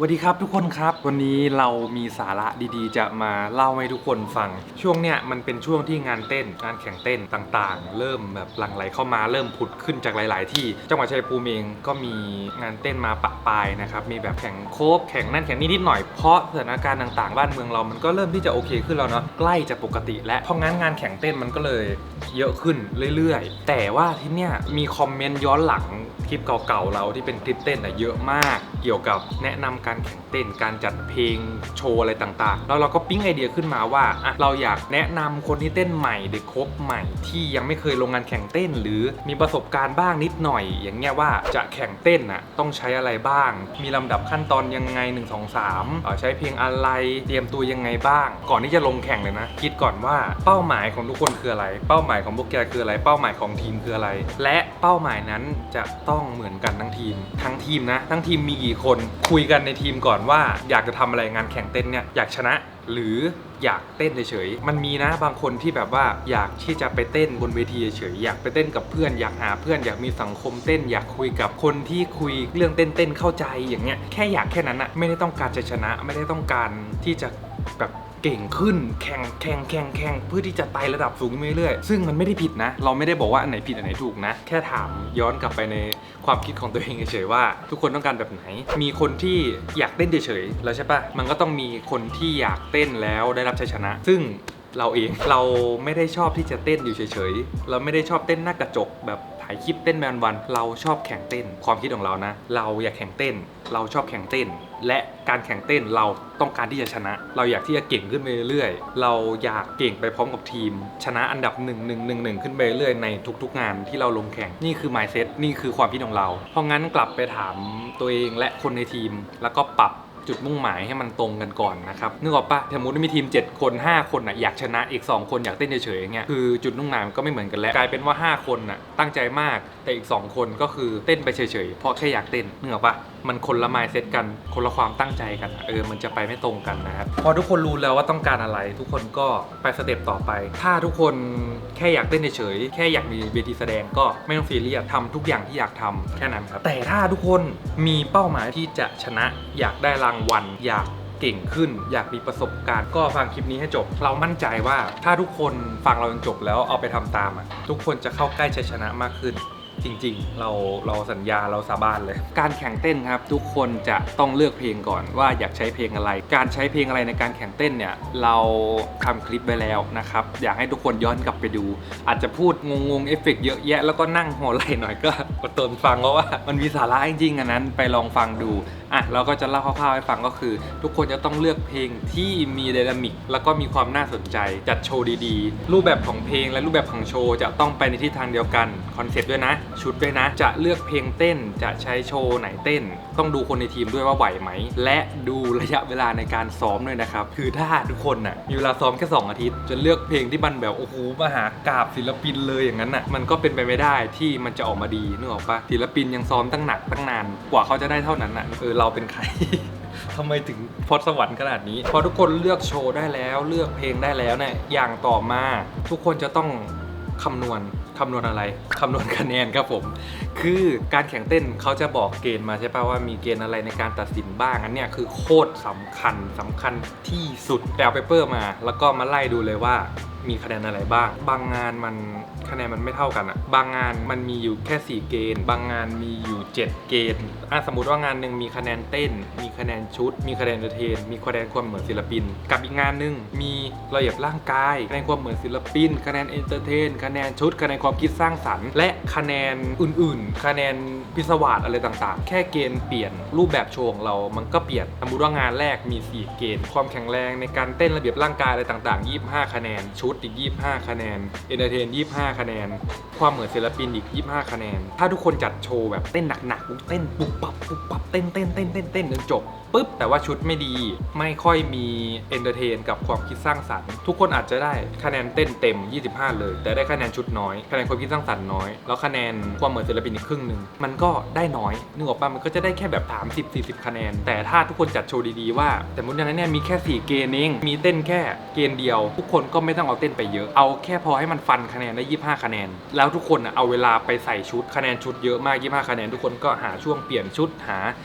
สวัสดีครับทุกคนครับ วันนี้เรามีสาระดีๆ จะมาเล่าให้ทุกคนฟัง ช่วงเนี้ยมันเป็นช่วงที่งานเต้นงานแข่งเต้นต่างๆ เริ่มแบบหลั่งไหลเข้ามาเริ่มผุดขึ้นจากหลาย ๆ ที่ จังหวัดชัยภูมิเองก็มีงานเต้นมาปะปายนะครับมีแบบแข่งโคบแข่งนั่นแข่งนี่นิดหน่อยเพราะสถานการณ์ต่างๆ บ้านเมืองเรามันก็เริ่มที่จะโอเคขึ้นแล้วเนาะใกล้จะปกติ และเพราะงั้นงานแข่งเต้นมันก็เลยเยอะขึ้นเรื่อย ๆ แต่ว่าที่เนี้ยมีคอมเมนต์ย้อนหลังคลิปเก่าๆเราที่เป็นคลิปเต้นอะเยอะมาก เกี่ยวกับแนะนำการแข่งเต้น การจัดเพลงโชว์อะไรต่างๆ แล้วเราก็ปิ๊งไอเดียขึ้นมาว่าอะเราอยากแนะนำคนที่เต้นใหม่เด็กคบใหม่ที่ยังไม่เคยลงงานแข่งเต้น หรือมีประสบการณ์บ้างนิดหน่อย อย่างเงี้ยว่าจะแข่งเต้นน่ะต้องใช้อะไรบ้าง มีลำดับขั้นตอนยังไง 1 2 3เอ่อใช้เพลงอะไรเตรียมตัวยังไงบ้าง ก่อนที่จะลงแข่งเลยนะ คิดก่อนว่าเป้าหมายของทุกคนคืออะไร เป้าหมายของพวกแกคืออะไร เป้าหมายของทีมคืออะไร และเป้าหมายนั้นจะต้องเหมือนกันทั้งทีม ทั้งทีมนะ ทั้งทีมมีกี่คนคุยกันในทีมก่อนว่าอยากจะทำอะไรงานแข่งเต้นเนี่ยอยากชนะหรืออยากเต้นเฉยๆ มันมีนะบางคนที่แบบว่าอยากที่จะไปเต้นบนเวทีเฉยๆ อยากไปเต้นกับเพื่อน อยากหาเพื่อน อยากมีสังคมเต้น อยากคุยกับคนที่คุยเรื่องเต้นๆ เข้าใจอย่างเงี้ย แค่อยากแค่นั้นอะไม่ได้ต้องการจะชนะ ไม่ได้ต้องการที่จะแบบ เก่งขึ้นแข่งแข่งแข่งแข่งเพื่อที่จะไต่ระดับสูงขึ้นเรื่อยๆซึ่งมันไม่ได้ผิดนะ เราไม่ได้บอกว่าอันไหนผิดอันไหนถูกนะ แค่ถามย้อนกลับไปในความคิดของตัวเองเฉยๆว่า ทุกคนต้องการแบบไหน มีคนที่อยากเต้นเฉยๆแล้วใช่ปะมันก็ต้องมีคนที่อยากเต้นแล้วได้รับชัยชนะ ซึ่งเราเองเราไม่ได้ชอบที่จะเต้นอยู่เฉยๆ เราไม่ได้ชอบเต้นหน้ากระจกแบบายคลิปเต้นแมนวัน เราชอบแข่งเต้น ความคิดของเรานะ เราอยากแข่งเต้น เราชอบแข่งเต้น และการแข่งเต้นเราต้องการที่จะชนะ เราอยากที่จะเก่งขึ้นไปเรื่อยๆ เราอยากเก่งไปพร้อมกับทีม ชนะอันดับหนึ่งหนึ่งหนึ่งหนึ่งขึ้นไปเรื่อยในทุกๆ งานที่เราลงแข่งนี่คือ mindset นี่คือความคิดของเรา เพราะงั้นกลับไปถามตัวเองและคนในทีม แล้วก็ปรับ จุดมุ่งหมายให้มันตรงกันก่อนนะครับนึกออกปะสมมติว่มีทีม 7 คน 5 คนอะอยากชนะอีก 2 คนอยากเต้นเฉยๆอย่างเงี้ยคือจุดมุ่งหมายมันก็ไม่เหมือนกันแล้วกลายเป็นว่า 5 คนอะตั้งใจมากแต่อีก 2 คนก็คือเต้นไปเฉยๆเพราะแค่อยากเต้นนึกออกปะมันคนละไมเซตกัน คนละความตั้งใจกันอะเออ มันจะไปไม่ตรงกันนะครับ พอทุกคนรู้แล้วว่าต้องการอะไร ทุกคนก็ไปสเต็ปต่อไป ถ้าทุกคนแค่อยากเต้นเฉยๆแค่อยากมีเวทีแสดงก็ไม่ต้องซีเรียสทำทุกอย่างที่อยากทำแค่นั้นครับ แต่ถ้าทุกคนมีเป้าหมายที่จะชนะ อยากได้รางวัลอยากเก่งขึ้น อยากมีประสบการณ์ก็ฟังคลิปนี้ให้จบ เรามั่นใจว่าถ้าทุกคนฟังเราจนจบแล้วเอาไปทำตามอะทุกคนจะเข้าใกล้ชัยชนะมากขึ้น จริงๆ เราเราสัญญาเราสาบานเลย การแข่งเต้นครับ ทุกคนจะต้องเลือกเพลงก่อนว่าอยากใช้เพลงอะไร การใช้เพลงอะไรในการแข่งเต้นเนี่ยเราทำคลิปไว้แล้วนะครับ อยากให้ทุกคนย้อนกลับไปดู อาจจะพูดงงๆเอฟเฟกต์เยอะแยะแล้วก็นั่งหัวไหล่หน่อยก็อดทนฟังเพราะว่ามันมีสาระจริงๆอันนั้นไปลองฟังดูอะเราก็จะเล่าคร่าวๆให้ฟังก็คือ ทุกคนจะต้องเลือกเพลงที่มีไดนามิกแล้วก็มีความน่าสนใจ จัดโชว์ดีๆ รูปแบบของเพลงและรูปแบบของโชว์จะต้องไปในทิศทางเดียวกันคอนเซ็ปต์ด้วยนะชุดด้วยนะ จะเลือกเพลงเต้นจะใช้โชว์ไหนเต้น ต้องดูคนในทีมด้วยว่าไหวไหม และดูระยะเวลาในการซ้อมด้วยนะครับ คือถ้าทุกคนน่ะมีเวลาซ้อมแค่ 2 อาทิตย์ จะเลือกเพลงที่มันแบบโอ้โหมหากราบศิลปินเลยอย่างนั้นน่ะมันก็เป็นไปไม่ได้ที่มันจะออกมาดีนึกออกปะศิลปินยังซ้อมตั้งหนักตั้งนาน กว่าเขาจะได้เท่านั้นน่ะเออเราเป็นใครทำไมถึงพรสวรรค์ขนาดนี้ พอทุกคนเลือกโชว์ได้แล้ว เลือกเพลงได้แล้วเนี่ยอย่างต่อมา ทุกคนจะต้องคำนวณ คำนวณอะไร คำนวณคะแนนครับผม คือการแข่งเต้นเขาจะบอกเกณฑ์มาใช่ป่ะว่ามีเกณฑ์อะไรในการตัดสินบ้าง อันเนี้ยคือโคตรสำคัญสำคัญที่สุดแต่เอาเปเปอร์มา แล้วก็มาไล่ดูเลยว่ามีคะแนนอะไรบ้าง บางงานมันคะแนนมันไม่เท่ากันอะบางงานมันมีอยู่แค่ 4 เกณฑ์ บางงานมีอยู่ 7 เกณฑ์อะสมมติว่างานหนึ่งมีคะแนนเต้น มีคะแนนชุด มีคะแนนเอนเตอร์เทน มีคะแนนความเหมือนศิลปิน กับอีกงานหนึ่งมีระเบียบร่างกายคะแนนความเหมือนศิลปิน คะแนนเอนเตอร์เทน คะแนนชุด คะแนนความคิดสร้างสรรค์ และคะแนนอื่น ๆ คะแนนพิศวาสอะไรต่างๆ แค่เกณฑ์เปลี่ยนรูปแบบโชว์ของเรา มันก็เปลี่ยน สมมติว่างานแรกมี 4 เกณฑ์ ความแข็งแรงในการเต้นระเบียบร่างกายอะไรต่าง ๆ 25 คะแนนชุดอีก 25 คะแนนเอนเตอร์เทน 25 คะแนน ความเหมือนศิลปินอีก 25 คะแนน ถ้าทุกคนจัดโชว์แบบเต้นหนักๆเต้นปุ๊บปับปุ๊บปับ เต้นเต้นเต้นเต้นเต้นจนจบปุ๊บแต่ว่าชุดไม่ดีไม่ค่อยมีเอนเตอร์เทนกับความคิดสร้างสรรค์ทุกคนอาจจะได้คะแนนเต้นเต็ม 25 เลย แต่ได้คะแนนชุดน้อยคะแนนความคิดสร้างสรรค์น้อย แล้วคะแนนความเหมือนศิลปินอีกครึ่งหนึ่งมันก็ได้น้อยนึกออกปะมันก็จะได้แค่แบบ 30 40 คะแนน แต่ถ้าทุกคนจัดโชว์ดีๆว่า แต่มุดอย่างนั้นเนี่ยมีแค่ 4 เกณฑ์เองมีเต้นแค่เกณฑ์เดียว ทุกคนก็ไม่ต้องเอาเต้นไปเยอะ เอาแค่พอให้มันฟันคะแนนได้ 25 คะแนน แล้วทุกคนเอาเวลาไปใส่ชุดคะแนนชุดเยอะมาก 25 คะแนน ทุกคนก็หาช่วงเปลี่ยนชุดหา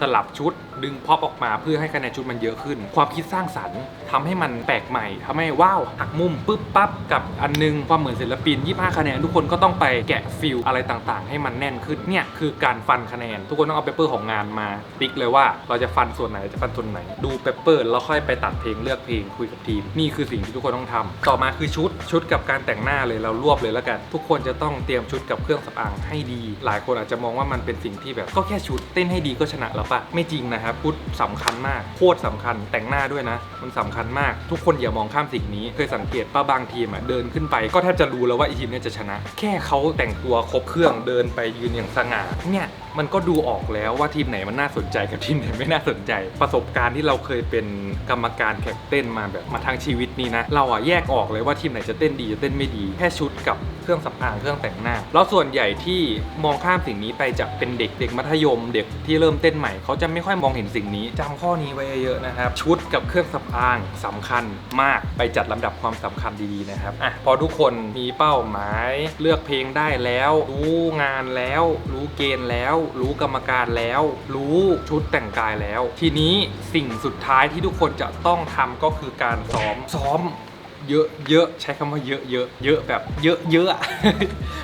สลับชุด ดึงพ็อปออกมาเพื่อให้คะแนนชุดมันเยอะขึ้น ความคิดสร้างสรรค์ทำให้มันแปลกใหม่ทำให้ว้าวหักมุมปึ๊บปั๊บกับอันนึงความเหมือนศิลปิน 25 คะแนนทุกคนก็ต้องไปแกะฟิลอะไรต่างๆ ให้มันแน่นขึ้นเนี่ยคือการฟันคะแนน ทุกคนต้องเอาเปเปอร์ของงานมาติ๊กเลยว่าเราจะฟันส่วนไหนจะฟันส่วนไหน ดูเปเปอร์แล้วค่อยไปตัดเพลงเลือกเพลงคุยกับทีม นี่คือสิ่งที่ทุกคนต้องทำต่อมาคือชุดชุดกับการแต่งหน้าเลยเรารวบเลยแล้วกัน ทุกคนจะต้องเตรียมชุดกับเครื่องสำอางให้ดี หลายคนอาจจะมองว่ามันเป็นสิ่งที่แบบก็แค่ชุดเต้นให้ดีก็ชนะแล้วปะไม่จริงนะครับชุดสำคัญมากโคตรสำคัญแต่งหน้าด้วยนะ มันสำคัญมาก ทุกคนอย่ามองข้ามสิ่งนี้ เคยสังเกตป้าบางทีมอะเดินขึ้นไป ก็แทบจะรู้แล้วว่าอีทีมเนี้จะชนะ แค่เขาแต่งตัวครบเครื่องเดินไปยืนอย่างสง่าเนี่ยมันก็ดูออกแล้วว่าทีมไหนมันน่าสนใจกับทีมไหนไม่น่าสนใจ ประสบการณ์ที่เราเคยเป็นกรรมการแข่งเต้นมาแบบมาทางชีวิตนี้นะ เราอะแยกออกเลยว่าทีมไหนจะเต้นดีจะเต้นไม่ดีแค่ชุดกับเครื่องสำอางเครื่องแต่งหน้า แล้วส่วนใหญ่ที่มองข้ามสิ่งนี้ไปจะเป็นเด็กเด็กมัธยม เด็กที่เริ่มเต้นใหม่เขาจะไม่ค่อยมองเห็นสิ่งนี้จำข้อนี้ไว้เยอะนะครับ ชุดกับเครื่องสำอางสำคัญมากไปจัดลำดับความสำคัญดีๆนะครับอะพอทุกคนมีเป้าหมาย เลือกเพลงได้แล้ว รู้งานแล้ว รู้เกณฑ์แล้วรู้กรรมการแล้ว รู้ชุดแต่งกายแล้ว ทีนี้สิ่งสุดท้ายที่ทุกคนจะต้องทำก็คือการซ้อมซ้อม เยอะเยอะใช้คำว่าเยอะเยอะเยอะแบบเยอะเยอะอะ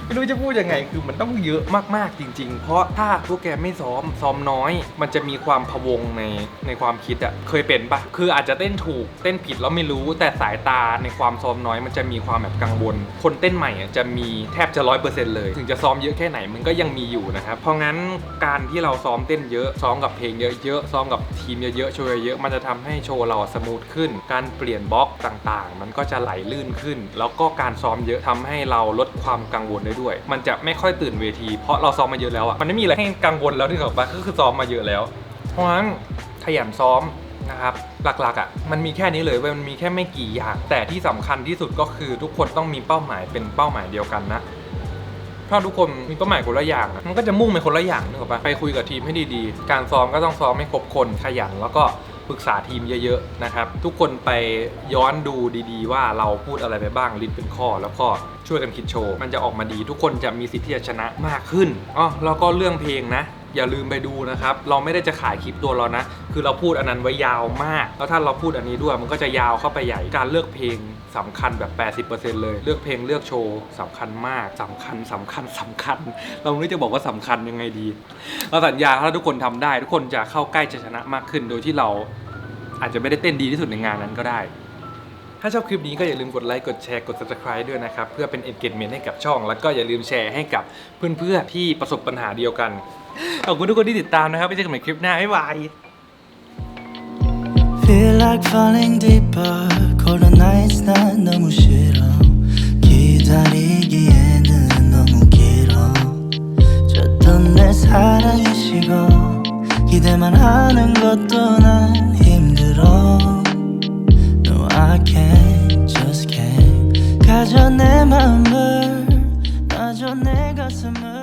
ไม่รู้จะพูดยังไงคือมันต้องเยอะมากๆจริง ๆ เพราะถ้าพวกแกไม่ซ้อมซ้อมน้อย มันจะมีความพะวงในในความคิดอะเคยเป็นปะคืออาจจะเต้นถูกเต้นผิดแล้วไม่รู้ แต่สายตาในความซ้อมน้อยมันจะมีความแบบกังวลคนเต้นใหม่อะจะมีแทบจะร้อยเปอร์เซ็นต์เลย ถึงจะซ้อมเยอะแค่ไหนมันก็ยังมีอยู่นะครับเพราะงั้นการที่เราซ้อมเต้นเยอะซ้อมกับเพลงเยอะๆซ้อมกับทีมเยอะๆโชว์เยอะๆมันจะทำให้โชว์เราสมูทขึ้น การเปลี่ยนบล็อกต่างๆ มันก็จะไหลลื่นขึ้น แล้วก็การซ้อมเยอะทำให้เราลดความกังวลได้ด้วย มันจะไม่ค่อยตื่นเวที เพราะเราซ้อมมาเยอะแล้วอะมันไม่มีอะไรให้กังวลแล้วที่เขาปะก็คือซ้อมมาเยอะแล้ว เพราะฉะนั้นขยันซ้อมนะครับหลักๆอะมันมีแค่นี้เลยเว้ยมันมีแค่ไม่กี่อย่าง แต่ที่สำคัญที่สุดก็คือทุกคนต้องมีเป้าหมายเป็นเป้าหมายเดียวกันนะถ้าทุกคนมีเป้าหมายคนละอย่าง มันก็จะมุ่งไปคนละอย่างนึกออกปะไปคุยกับทีมให้ดีๆ การซ้อมก็ต้องซ้อมให้ครบคนขยันแล้วก็ ปรึกษาทีมเยอะๆนะครับ ทุกคนไปย้อนดูดีๆ ว่าเราพูดอะไรไปบ้างลิสต์เป็นข้อ แล้วก็ช่วยกันคิดโชว์ มันจะออกมาดี ทุกคนจะมีสิทธิ์ที่จะชนะมากขึ้นอ๋อแล้วก็เรื่องเพลงนะ อย่าลืมไปดูนะครับ เราไม่ได้จะขายคลิปตัวเรานะ คือเราพูดอันนั้นไว้ยาวมาก แล้วถ้าเราพูดอันนี้ด้วยมันก็จะยาวเข้าไปใหญ่การเลือกเพลงสำคัญแบบ 80%เลย เลือกเพลงเลือกโชว์สำคัญมากสำคัญสำคัญสำคัญ เราไม่รู้จะบอกว่าสำคัญยังไงดี เราสัญญาถ้าทุกคนทำได้ ทุกคนจะเข้าใกล้จะชนะมากขึ้น โดยที่เราอาจจะไม่ได้เต้นดีที่สุดในงานนั้นก็ได้ ถ้าชอบคลิปนี้ก็อย่าลืมกดไลค์ กดแชร์ กด subscribe ด้วยนะครับ เพื่อเป็น engagement ให้กับช่อง แล้วก็อย่าลืมแชร์ให้กับเพื่อนๆที่ประสบปัญหาเดียวกัน ขอบคุณทุกคนที่ติดตามนะครับไว้เจอกันใหม่คลิปหน้า บ๊ายบาย Feel like falling deeper Cold nights 난 너무 싫어 기다리기에는 너무 길어 줬던 내 사랑이 식어 기대만 하는 것도 난 힘들어 No I can't just can't 가져 내 맘을 놔줘 내 가슴을